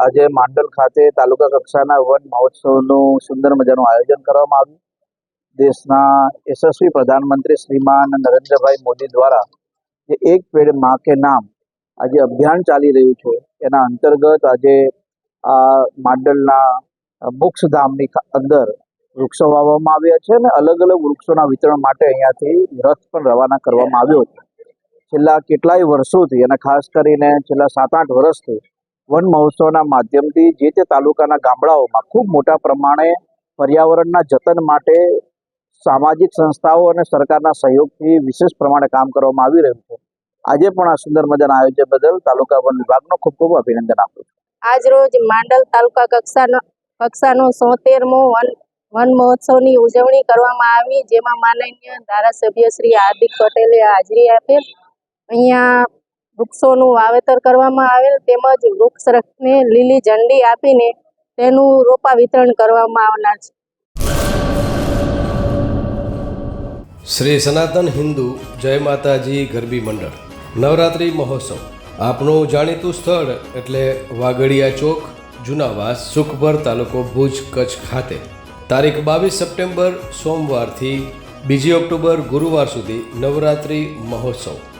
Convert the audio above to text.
આજે માંડલ ખાતે તાલુકા કક્ષાના વન મહોત્સવનું સુંદર મજાનું આયોજન કરવામાં આવ્યું. દેશના યશસ્વી પ્રધાનમંત્રી શ્રીમાન નરેન્દ્રભાઈ મોદી દ્વારા જે એક પેડમાં કે નામ આજે અભિયાન ચાલી રહ્યું છે, એના અંતર્ગત આજે આ માંડલના મોક્ષધામની અંદર વૃક્ષો વાવવામાં આવ્યા છે અને અલગ અલગ વૃક્ષોના વિતરણ માટે અહીંયાથી રથ પણ રવાના કરવામાં આવ્યો છે. છેલ્લા કેટલાય વર્ષોથી અને ખાસ કરીને છેલ્લા સાત આઠ વર્ષથી વન મહોત્સવના માધ્યમથી જે તે તાલુકાના ગામડાઓમાં ખૂબ મોટા પ્રમાણે પર્યાવરણના જતન માટે સામાજિક સંસ્થાઓ અને સરકારના સહયોગથી વિશેષ પ્રમાણે કામ કરવામાં આવી રહ્યું છે. આજે પણ આ સુંદર મજાના આયોજન બદલ તાલુકા વન વિભાગનો ખૂબ ખૂબ અભિનંદન આપું છું. આજ રોજ માંડલ તાલુકા કક્ષાનો કક્ષાનો સોતેરમો વન વન મહોત્સવની ઉજવણી કરવામાં આવી, જેમાં માનનીય ધારાસભ્ય શ્રી હાર્દિક પટેલે હાજરી આપેલ. અહીંયા વૃક્ષોનું વાવેતર કરવામાં આવેલ તેમજ વૃક્ષને લીલી ઝંડી આપીને તેનું રોપા વિતરણ કરવામાં આવનાર છે. શ્રી સનાતન હિન્દુ જય માતાજી ગરબી મંડળ. નવરાત્રિ મહોત્સવ. આપણું જાણીતું સ્થળ એટલે વાગડિયા ચોક, જુનાવાસ, સુખભર તાલુકો ભુજ, કચ્છ ખાતે. તારીખ બાવીસ સપ્ટેમ્બર સોમવારથી બીજી ઓક્ટોબર ગુરુવાર સુધી નવરાત્રિ મહોત્સવ.